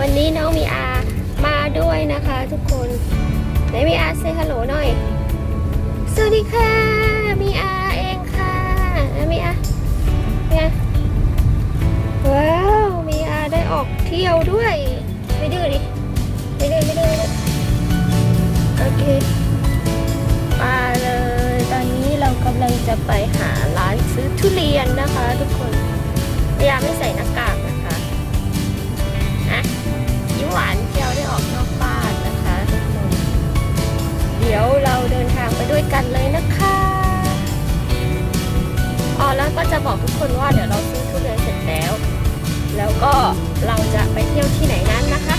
วันนี้น้องมีอามาด้วยนะคะทุกคน ไหนมีอาเซฮัลโหลหน่อย สวัสดีค่ะ มีอาเองค่ะนะมีอาเนี่ยว้าว มีอาได้ออกเที่ยวด้วย ไม่ดื้อดิไม่ดื้อไม่ดื้อไม่ดื้อโอเคมาเลย ตอนนี้เรากำลังจะไปหาร้านซื้อทุเรียนนะคะทุกคนพยายามไม่ใส่หน้ากาก ก็จะบอกทุกคนว่าเดี๋ยวเราซื้อทุเรียนเสร็จแล้ว แล้วก็เราจะไปเที่ยวที่ไหนนั้นนะคะ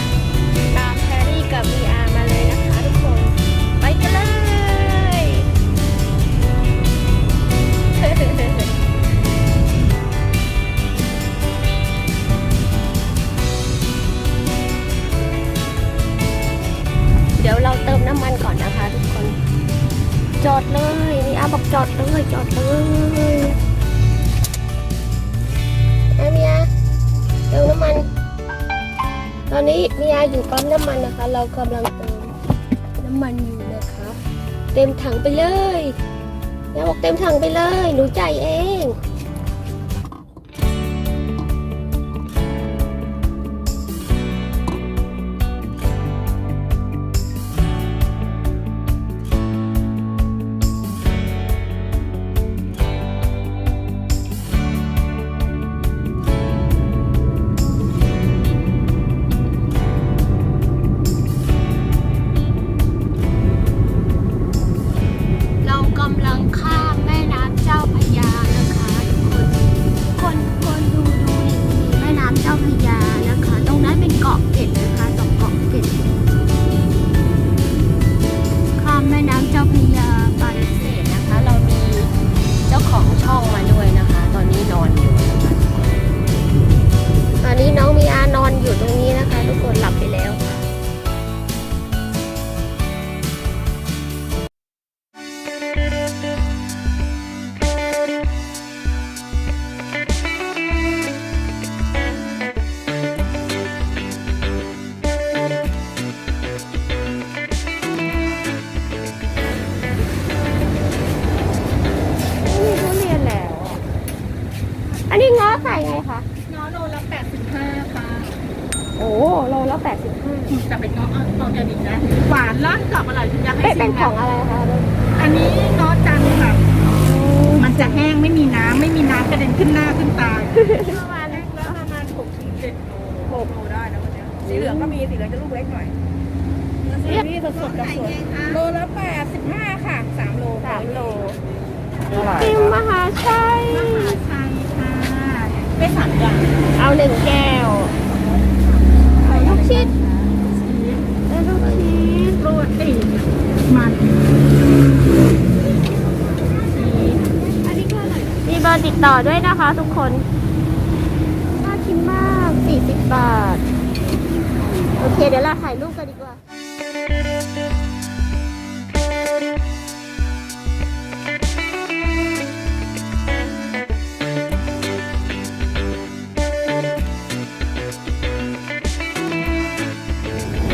ตามแพรรี่กับมีอามาเลยนะคะทุกคน ไปกันเลยเดี๋ยวเราเติมน้ำมันก่อนนะคะทุกคน จอดเลย มีอาบอกจอดเลย จอดเลย อนนี้มียาอยู่ปั๊มน้ำมันนะคะ เรากำลังเติมน้ำมันอยู่นะคะ เต็มถังไปเลยมีอาบอกเต็มถังไปเลย หนูจ่ายเอง นี้ โอ้โลละแปดสิบห้าแต่เป็นเงาะออร์แกนิกนะหวานร้อนกรอบอร่อยอยากให้เป็นชิเป็นมของอะไรคะอันนี้เงาะจันทร์ค่ะมันจะแห้งไม่มีน้ำไม่มีน้ำกระเด็นขึ้นหน้าขึ้นตาเมื่อวานแรกแล้วประมาณ6ถึง7โล6โลได้นะวันเนี้ยสีเหลืองก็มีสีเหลืองจะลูกเล็กหน่อยนี่สดสดๆกับสดโลละ85ค่ะ3โลสามโลเท่าไหร่ติมครับมหาชัยมหาชัยค่ะไม่สั่งกันเอาหนึ่งแก้วเอาลูกชิดเอาลูกชิด โรตีมัน อันนี้ก็อร่อย มีเบอร์ ติดต่อด้วยนะคะทุกคนน่ากินมาก 40 บาท โอเค เดี๋ยวเราถ่ายรูปกันดีกว่า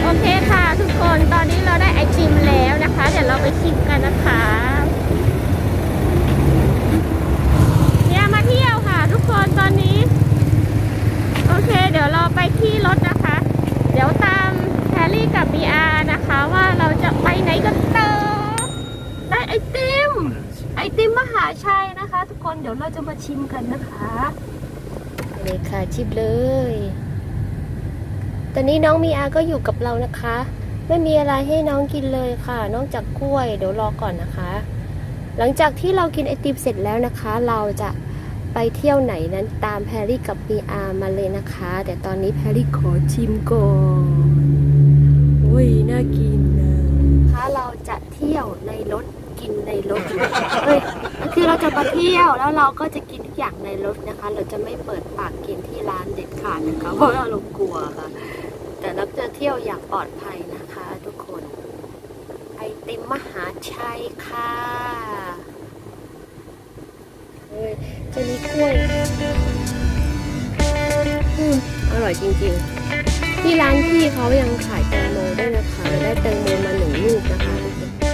โอเคค่ะทุกคนตอนนี้เราได้ไอติมแล้วนะคะ เดี๋ยวเราไปชิมกันนะคะเนี่ยมาเที่ยวค่ะ ทุกคนตอนนี้ โอเค เดี๋ยวเราไปที่รถนะคะ เดี๋ยวตามแฮร์รี่กับบีอาร์นะคะ ว่าเราจะไปไหนกันต่อได้ไอติม ไอ ติมมหาชัยนะคะ ทุกคนเดี๋ยวเราจะมาชิมกันนะคะเลยค่ะชิมเลย ตอนนี้น้องมีอาก็อยู่กับเรานะคะ ไม่มีอะไรให้น้องกินเลยค่ะ นอกจากกล้วย เดี๋ยวรอก่อนนะคะ หลังจากที่เรากินไอติมเสร็จแล้วนะคะ เราจะไปเที่ยวไหนนั้นตามแพรรี่กับมีอามาเลยนะคะ แต่ตอนนี้แพรรี่ขอชิมก่อนอุ้ยน่ากินนะถ้าเราจะเที่ยวในรถ กินในรถเอ้ยคือเราจะมาเที่ยวแล้วเราก็จะกินทุกอย่างในรถนะคะ เราจะไม่เปิดปากกินที่ร้านเด็ดขาดนะคะเพราะว่าเรากลัวค่ะ แต่เราจะเที่ยวอย่างปลอดภัยนะคะ ทุกคนไอติมมหาชัยค่ะเฮ้ยจะมีกล้วยอืมอร่อยจริงๆ ที่ร้านพี่เขายังขายแตงโมด้วยนะคะ ได้แตงโมมาหนึ่งลูกนะคะทุกคน